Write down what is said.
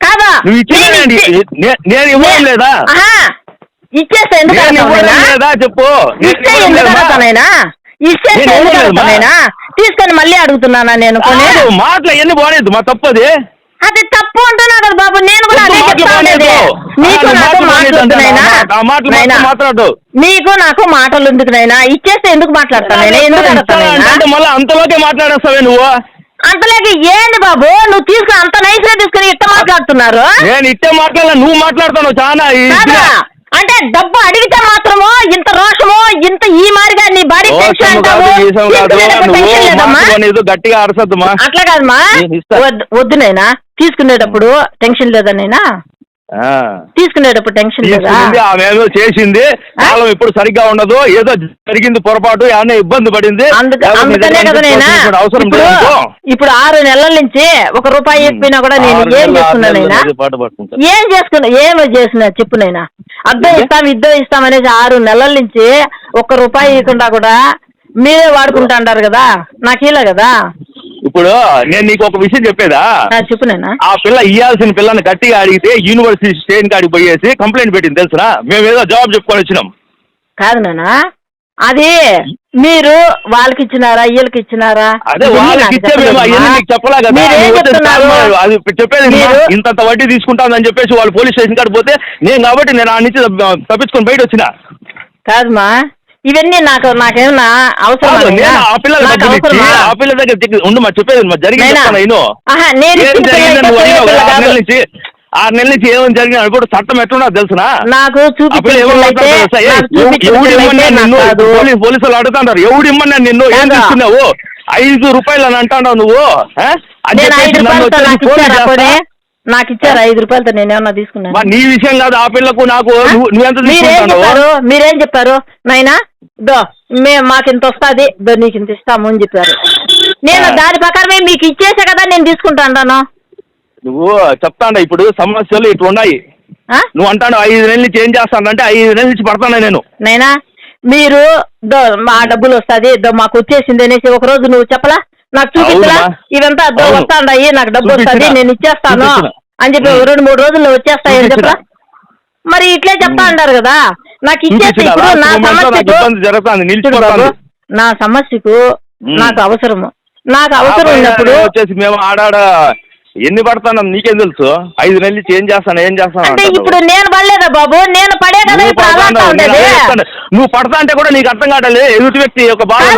కాదు. నువ్వు నేను ఇవ్వడం లేదా? ఇచ్చేస్తే. ఎందుకు చెప్పు? ఇచ్చేస్తే ఎందుకు తీసుకొని మళ్ళీ అడుగుతున్నానా నేను? మాటలు ఎన్ని బాగాలేదు మా తప్పది అది. తప్పు అంటున్నా కదా బాబు నేను కూడా అదే. నీకు నాకు మాట్లాడు నీకు నాకు మాటలు ఎందుకు నైనా ఇచ్చేస్తే ఎందుకు మళ్ళీ అంతలోకే మాట్లాడేస్తావే నువ్వు? అంతలేక ఏంది బాబు? నువ్వు తీసుకుని అంత నైస్గా తీసుకుని ఇట్ట మాట్లాడుతున్నారు? నేను ఇట్టే మాట్లాడాల నువ్వు మాట్లాడుతున్నావు చాలా అంటే డబ్బు అడిగితే మాత్రము ఇంత రోషము ఇంత ఈ మారిగా నీ బాడీ గట్టిగా అరసద్దుమా? అట్లా కాదమ్మా. వద్దు నైనా తీసుకునేటప్పుడు టెన్షన్ లేదా నైనా. తీసుకునేటప్పుడు టెన్షన్ ఆమె ఏదో చేసింది కాలం ఎప్పుడు సరిగ్గా ఉండదు ఏదో జరిగింది పొరపాటు ఏమైనా ఇబ్బంది పడింది అందుకనే నిజంగా కదా నైనా? ఇప్పుడు ఇప్పుడు. ఇప్పుడు ఆరు నెలల నుంచి ఒక రూపాయి చెప్పినా కూడా నేను ఏం చేసుకున్నానైనా. ఏం చేసుకున్నా ఏమి చేసిన చెప్పునైనా అద్దం? ఇస్తాం ఇద్దం ఇస్తాం అనేసి ఆరు నెలల నుంచి ఒక్క రూపాయి ఇవ్వకుండా కూడా మీరే వాడుకుంటా అంటారు కదా? నాకు ఇలా కదా? ఇప్పుడు నేను నీకు ఒక విషయం చెప్పేదా? ఆ, చెప్పునైనా ఆ పిల్ల ఇయ్యాల్సిన పిల్లని గట్టిగా అడిగితే యూనివర్సిటీ స్టేషన్ కాడికి పోయేసి కంప్లైంట్ పెట్టింది తెలుసునా? మేము ఏదో జవాబు చెప్పుకొని వచ్చినాం. కాదు నాన్న. అది మీరు వాళ్ళకి ఇచ్చినారా వీళ్ళకి ఇచ్చినారా అదే వాళ్ళకి నాకు ఇచ్చే మేము చెప్పలేదమ్మా. అవన్నీ నీకు చెప్పలా కదా? అది చెప్పేది ఇంతంత వడ్డీ తీసుకుంటానని చెప్పేసి వాళ్ళు పోలీస్ స్టేషన్ కాడికి పోతే నేను కాబట్టి నేను ఆ నుంచి తప్పించుకొని బయట వచ్చిన. కాదమ్మా ఇవన్నీ నాకు నాకేమన్నా అవసరం ఆ పిల్లల ఇచ్చి ఆ పిల్ల దగ్గర దిగి- ఉండు మా చెప్పేది మా జరిగింది నేనా? ఆరు. నెలల నుంచి ఏమని జరిగింది ఇప్పుడు చట్టం ఎట్లున్నా తెలుసునా? నాకు పోలీసులు అడుగుతాంటారు ఎవడు ఇమ్మన్నా నిన్ను? ఏం? తీసుకున్నావు? ఐదు రూపాయలు అని అంటావు నువ్వు నేను నాకు ఇచ్చారా ఐదు రూపాయలతో నేను ఏమన్నా తీసుకున్నాను. మరి నీ విషయం కాదు ఆ పిల్లకు నాకు నువ్వెంత మీరేం చెప్పారు? మీరేం చెప్పారు? నాయనా దో మే మాకు ఇంత వస్తుంది. దో నీకు ఇంత ఇస్తాము అని చెప్పారు. నేను. దాని ప్రకారమే మీకు ఇచ్చేసే కదా నేను తీసుకుంటా అంటాను నువ్వు చెప్తాండ ఇప్పుడు సమస్యలు ఇట్లా ఉన్నాయి? నువ్వు అంటాను ఐదు నెలల ఏం చేస్తానంటే ఐదు నెలల నుంచి పడతాను నేను? నైనా మీరు దో మా డబ్బులు వస్తుంది. దో మాకు వచ్చేసింది అనేసి ఒక రోజు నువ్వు చెప్పలా? నాకు అవునమ్మా. ఇవంతా దో అవును. వస్తాండాయి నాకు డబ్బు వస్తుంది. నేను ఇచ్చేస్తాను. అని చెప్పి. రెండు మూడు రోజుల్లో వచ్చేస్తాయి అని చూపించిన. చెప్పలా మరి ఇట్లే చెప్తా. అంటారు కదా నాకు ఇచ్చేసి. ఇప్పుడు నా సమస్యకు నా సమస్యకు. నాకు అవసరము నాకు అవసరం ఉన్నప్పుడు వచ్చేసి మేము ఆడాడ ఎన్ని పడతాను నీకేం తెలుసు ఐదు నెలల ఏం చేస్తాను ఏం చేస్తాను అంటే. ఇప్పుడు నేను పడలేదా బాబు నేను పడే కదా నువ్వు ఇప్పుడు పడతా. నువ్వు అంటే కూడా నీకు అర్థం కావట్లేదు ఎదుటి వ్యక్తి యొక్క బాధ?